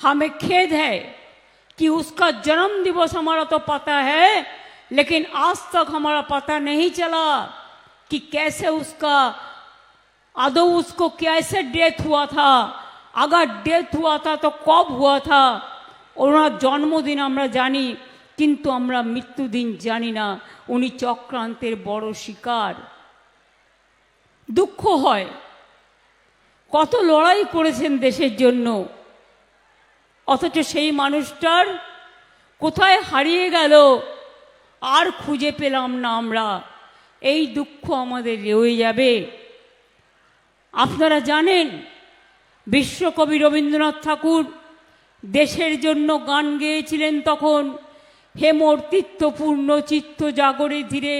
हमें खेद है कि उसका जन्म दिवस हमारा तो पता है लेकिन आज तक हमारा पता नहीं चला कि कैसे उसका आदौ उसको कैसे डेथ हुआ था अगर डेथ हुआ था तो कब हुआ था ওনার জন্মদিন আমরা জানি কিন্তু আমরা মৃত্যুদিন জানি না উনি চক্রান্তের বড় শিকার দুঃখ হয় কত লড়াই করেছেন দেশের জন্য অথচ সেই মানুষটার কোথায় হারিয়ে গেল? আর খুঁজে পেলাম না আমরা। এই দুঃখ আমাদের রয়ে যাবে। আপনারা জানেন, বিশ্বকবি রবীন্দ্রনাথ ঠাকুর দেশের জন্য গান গেয়েছিলেন তখন। হেমর্তিত্বপূর্ণ চিত্ত জাগরে ধীরে,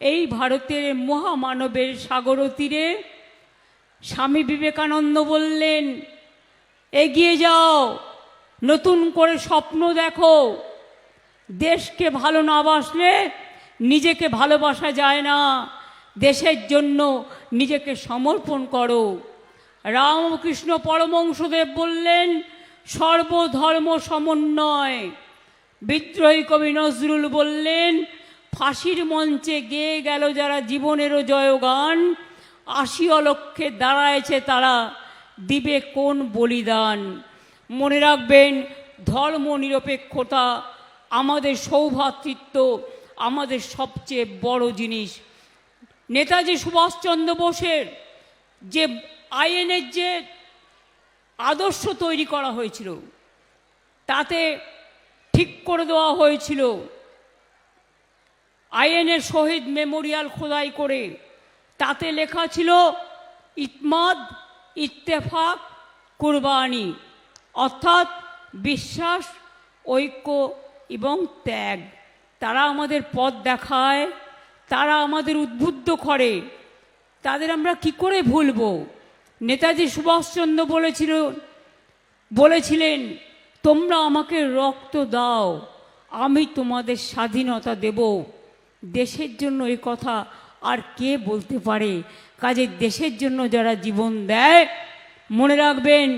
এই ভারতের মহামানবের সাগর তীরে স্বামী বিবেকানন্দ বললেন, এগিয়ে যাও। নতুন করে স্বপ্ন দেখো। দেশকে ভালো না বাসলে নিজেকে ভালোবাসা যায় না। দেশের জন্য নিজেকে সমর্পণ করো। রামকৃষ্ণ পরমংশদেব বললেন, সর্বধর্ম সমন্বয়। বিদ্রোহী কবি নজরুল বললেন, ফাঁসির মঞ্চে গেয়ে গেল যারা জীবনেরও জয়গান, আশি অলক্ষে দাঁড়ায়ছে তারা দিবে কোন বলিদান। মনে রাখবেন, ধর্ম নিরপেক্ষতা আমাদের সৌভাতৃত্ব, আমাদের সবচেয়ে বড় জিনিস। নেতাজি সুভাষচন্দ্র বোসের যে আইএনের যে আদর্শ তৈরি করা হয়েছিল, তাতে ঠিক করে দেওয়া হয়েছিল। আইএনের শহীদ মেমোরিয়াল খোদাই করে, তাতে লেখা ছিল, ইতমাদ ইত্তেফাক কুরবানি। অর্থাৎ বিশ্বাস, ঐক্য এবং ত্যাগ। তারা আমাদের পথ দেখায়, তারা আমাদের উদ্বুদ্ধ করে। তাদের আমরা কি করে ভুলবো? নেতাজি সুভাষচন্দ্র বলেছিল, বলেছিলেন, তোমরা আমাকে রক্ত দাও, আমি তোমাদের স্বাধীনতা দেব। দেশের জন্য এই কথা আর কে বলতে পারে? কাজে দেশের জন্য যারা জীবন দেয়, মনে রাখবেন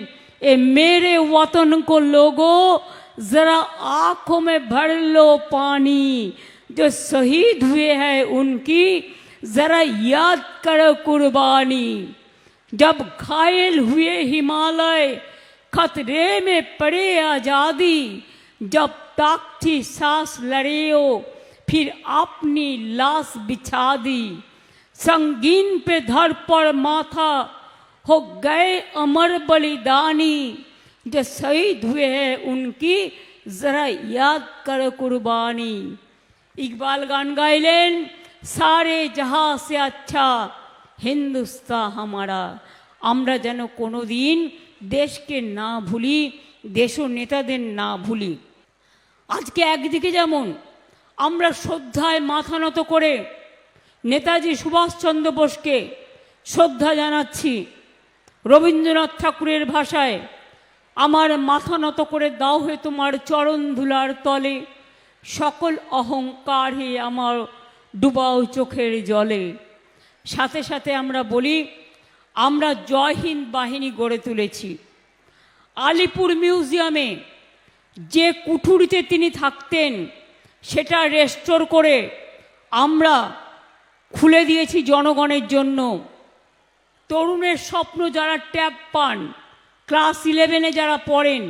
ए, मेरे वतन को लोगो, ज़रा आँखों में भर लो पानी। जो शहीद हुए हैं उनकी, ज़रा याद करो कुर्बानी। जब घायल हुए हिमालय, खतरे में पड़े आज़ादी। जब तक थी सांस लड़े हो, फिर अपनी लाश बिछा दी। संगीन पे धर पर माथा हो गए अमर बलिदानी जो शहीद हुए हैं उनकी जरा याद करो कुर्बानी इकबाल गान गाइलेन सारे जहां से अच्छा হিন্দুস্তা হামারা আমরা যেন কোনো দিন দেশকে না ভুলি দেশ ও নেতাদের না ভুলি আজকে একদিকে যেমন আমরা শ্রদ্ধায় মাথা নত করে নেতাজি সুভাষচন্দ্র বোসকে শ্রদ্ধা জানাচ্ছি রবীন্দ্রনাথ ঠাকুরের ভাষায়, আমার মাথা নত করে দাও হে তোমার চরণ ধুলার তলে, সকল অহংকার হে আমার ডুবাও চোখের জলে। সাথে সাথে আমরা বলি, আমরা জয়হীন বাহিনী গড়ে তুলেছি। আলিপুর মিউজিয়ামে যে কুঠুরিতে তিনি থাকতেন, সেটা রেস্টোর করে আমরা খুলে দিয়েছি জনগণের জন্য। তরুণের স্বপ্ন যারা ট্যাব পান, ক্লাস ইলেভেনে যারা পড়েন,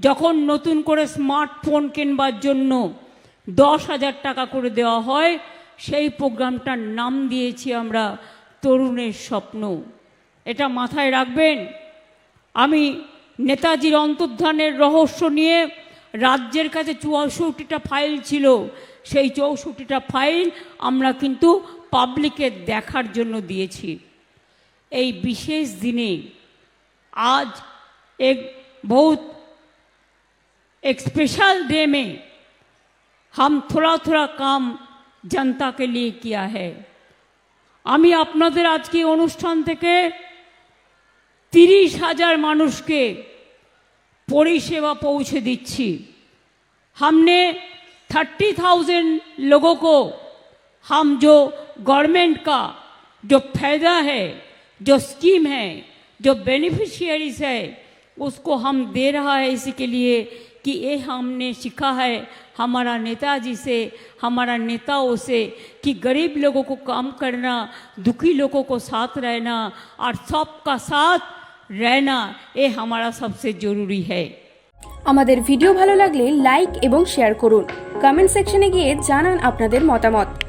যখন নতুন করে স্মার্টফোন কেনবার জন্য দশ হাজার টাকা করে দেওয়া হয়, সেই প্রোগ্রামটার নাম দিয়েছি আমরা তরুণের স্বপ্ন। এটা মাথায় রাখবেন, আমি নেতাজির অন্তর্ধানের রহস্য নিয়ে রাজ্যের কাছে চৌষট্টিটা ফাইল ছিল, সেই চৌষট্টিটা ফাইল আমরা কিন্তু পাবলিকের দেখার জন্য দিয়েছি। এই বিশেষ দিনে आज एक बहुत एक स्पेशल डे में हम थोड़ा थोड़ा काम जनता के लिए किया है আমি আপনাদের আজকে অনুষ্ঠান থেকে তিরিশ হাজার মানুষকে পরিষেবা পৌঁছে দিচ্ছি हमने थर्टी थाउजेंड लोगों को हम जो गवर्नमेंट का जो फायदा है जो स्कीम है जो बेनिफिशियरीज है उसको हम दे रहा है इसी के लिए कि ये हमने सीखा है हमारा नेताजी से हमारा नेताओं से कि गरीब लोगों को काम करना दुखी लोगों को साथ रहना और सबका साथ रहना ये हमारा सबसे ज़रूरी है আমাদের ভিডিও ভালো লাগলে লাইক এবং শেয়ার করুন কমেন্ট সেকশনে গিয়ে জানান আপনাদের মতামত